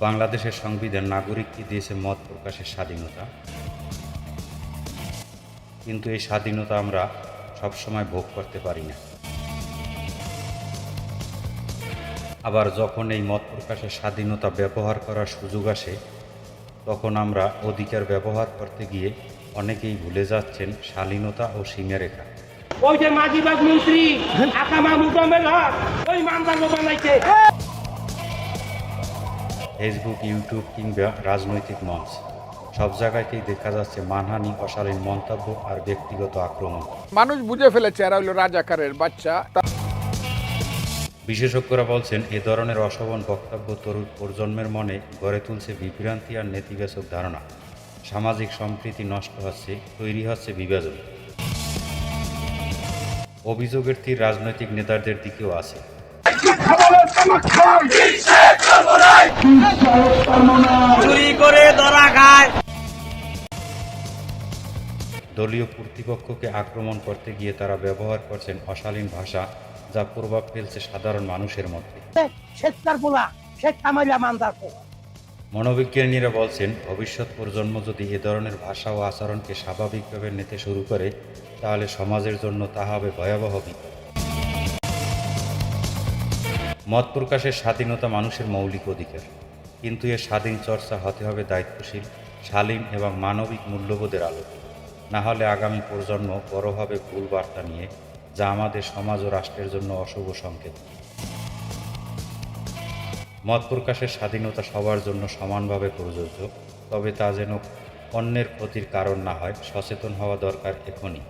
বাংলাদেশের সংবিধান নাগরিককে দিয়েছে মত প্রকাশের স্বাধীনতা? কিন্তু এই স্বাধীনতা আমরা সবসময় ভোগ করতে পারি না। আবার যখন এই মত প্রকাশের স্বাধীনতা ব্যবহার করার সুযোগ আসে, তখন আমরা অধিকার ব্যবহার করতে গিয়ে অনেকেই ভুলে যাচ্ছেন শালীনতা ও সীমারেখা। ওই যে মাঝিবাগ মন্ত্রী আকামা মুকামেল হক ওই মামলা বানাইছে ফেসবুক ইউটিউব কিংবা রাজনৈতিক মঞ্চ। সব জায়গাতেই দেখা যাচ্ছে মানহানি অশালীন মন্তব্য আর ব্যক্তিগত আক্রমণ। মানুষ বুঝে ফেলেছে এরা হইল রাজাকারের বাচ্চা। বিশেষজ্ঞরা বলছেন এ ধরনের অশোভন বক্তব্য তরুণ প্রজন্মের মনে গড়ে তুলছে বিভ্রান্তি আর নেতিবাচক ধারণা। সামাজিক সম্প্রীতি নষ্ট হচ্ছে তৈরি হচ্ছে বিভাজন। অভিযোগের তীর রাজনৈতিক নেতাদের দিকেও আছে। চুরি করে ধরা খায়। দলীয় কর্তৃপক্ষকে আক্রমণ করতে গিয়ে তারা ব্যবহার করছেন অশালীন ভাষা যা প্রভাব ফেলছে সাধারণ মানুষের মধ্যে। মনোবিজ্ঞানীরা বলছেন, ভবিষ্যৎ প্রজন্ম যদি এ ধরনের ভাষা ও আচরণকে স্বাভাবিকভাবে নিতে শুরু করে, তাহলে সমাজের জন্য তা হবে ভয়াবহ বিপদ। মত প্রকাশের স্বাধীনতা মানুষের মৌলিক অধিকার। কিন্তু এর স্বাধীন চর্চা হতে হবে দায়িত্বশীল, শালীন এবং মানবিক মূল্যবোধের আলোকে না হলে আগামী প্রজন্ম বড় হবে ভুল বার্তা নিয়ে, যা আমাদের সমাজ ও রাষ্ট্রের জন্য অশুভ সংকেত। মত প্রকাশের স্বাধীনতা সবার জন্য সমানভাবে প্রযোজ্য, তবে তা যেন অন্যের ক্ষতির কারণ না হয়, সচেতন হওয়া দরকার এখনই।